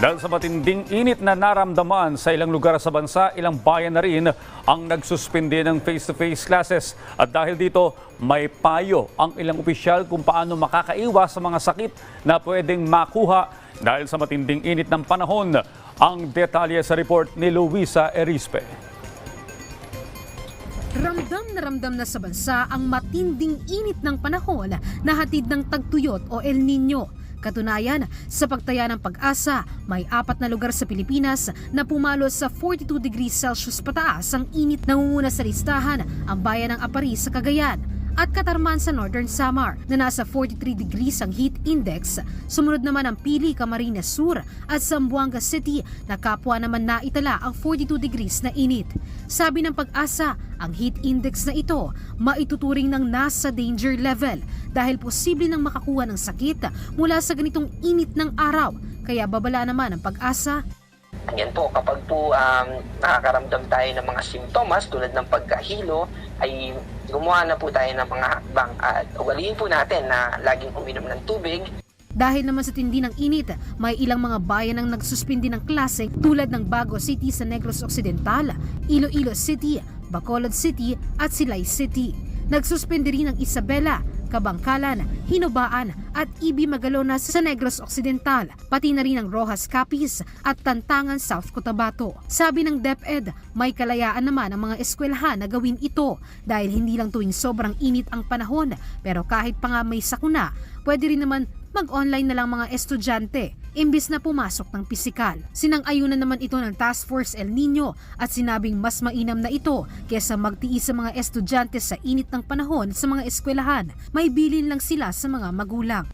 Dahil sa matinding init na naramdaman sa ilang lugar sa bansa, ilang bayan na rin ang nagsuspindi ng face-to-face classes. At dahil dito, may payo ang ilang opisyal kung paano makakaiwas sa mga sakit na pwedeng makuha dahil sa matinding init ng panahon. Ang detalye sa report ni Luisa Erispe. Ramdam na ramdam na sa bansa ang matinding init ng panahon na hatid ng tagtuyot o El Nino. Katunayan, sa pagtaya ng pag-asa, may apat na lugar sa Pilipinas na pumalo sa 42 degrees Celsius pataas ang init. Nangunguna sa listahan ang bayan ng Apari sa Cagayan at Katarman sa Northern Samar na nasa 43 degrees ang heat index. Sumunod naman ang Pili, Camarines Sur at Zamboanga City na kapwa naman naitala ang 42 degrees na init. Sabi ng pag-asa, ang heat index na ito maituturing ng nasa danger level dahil posible nang makakuha ng sakit mula sa ganitong init ng araw. Kaya babala naman ang pag-asa Yan po, kapag po um, nakakaramdam tayo ng mga simptomas tulad ng pagkahilo, ay gumawa na po tayo ng mga hakbang at ugaliin po natin na laging uminom ng tubig, Dahil naman sa tindi ng init, may ilang mga bayan ang nagsuspindi ng klase tulad ng Bago City sa Negros Occidental, Iloilo City, Bacolod City at Silay City. Nagsuspindi rin ang Isabela, Kabangkalan, Hinobaan at Ibi Magalona sa Negros Occidental, pati na rin ang Rojas Capiz at Tantangan South Cotabato. Sabi ng DepEd, may kalayaan naman ang mga eskwelahan na gawin ito dahil hindi lang tuwing sobrang init ang panahon pero kahit pa nga may sakuna, pwede rin naman mag-online na lang mga estudyante imbis na pumasok ng pisikal. Sinang-ayunan naman ito ng Task Force El Nino at sinabing mas mainam na ito kesa magtiis sa mga estudyante sa init ng panahon sa mga eskwelahan. May bilin lang sila sa mga magulang.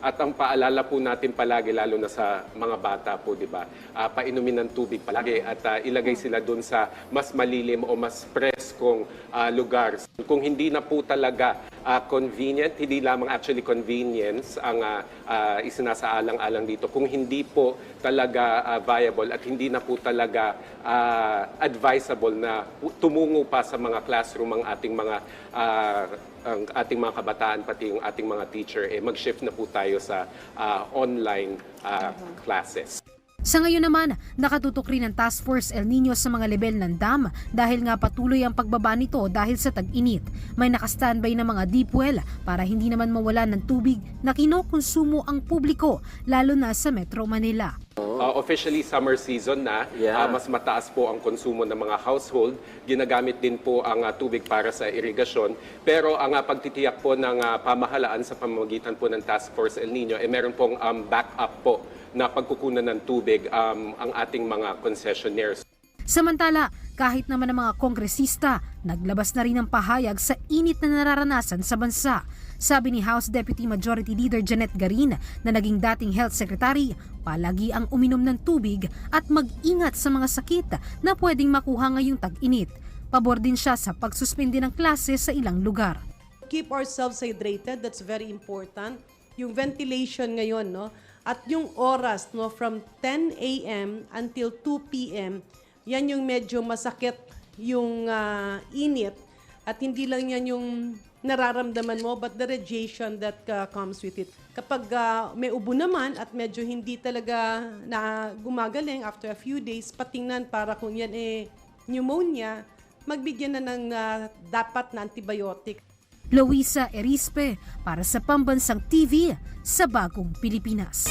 At ang paalala po natin palagi, lalo na sa mga bata po, di ba, ah, painumin ng tubig palagi at ah, ilagay sila doon sa mas malilim o mas preskong ah, lugar. Kung hindi na po talaga ah, convenient, hindi lamang actually convenience ang uh, isinasaalang-alang dito, kung hindi po talaga ah, viable at hindi na po talaga ah, advisable na tumungo pa sa mga classroom ang ating mga ah, ang ating mga kabataan pati yung ating mga teacher eh mag-shift na po tayo sa ah, online ah, classes. Sa ngayon naman, nakatutok rin ang Task Force El Nino sa mga level ng dam dahil nga patuloy ang pagbaba nito dahil sa tag-init. May nakastandby na mga deep well para hindi naman mawala ng tubig na kinokonsumo ang publiko lalo na sa Metro Manila. Officially summer season na, Yeah. uh, mas mataas po ang konsumo ng mga household. Ginagamit din po ang uh, tubig para sa irigasyon. Pero ang uh, pagtitiyak po ng uh, pamahalaan sa pamamagitan po ng Task Force El Nino, eh meron pong um, backup po na pagkukunan ng tubig um, ang ating mga concessionaires. Samantala, kahit naman ang mga kongresista, naglabas na rin ng pahayag sa init na nararanasan sa bansa. Sabi ni House Deputy Majority Leader Janet Garin na naging dating Health Secretary, palagi ang uminom ng tubig at mag-ingat sa mga sakit na pwedeng makuha ngayong tag-init. Pabor din siya sa pagsuspindi ng klase sa ilang lugar. keep ourselves hydrated, that's very important. Yung ventilation ngayon, no? At yung oras, no, from 10 a.m. until 2 p.m., yan yung medyo masakit yung ah, init. At hindi lang yan yung nararamdaman mo, but the radiation that ah, comes with it. Kapag ah, may ubo naman at medyo hindi talaga na gumagaling after a few days, patingnan para kung yan eh pneumonia, magbigyan na ng ah, dapat na antibiotic. Louisa Erispe para sa Pambansang TV sa Bagong Pilipinas.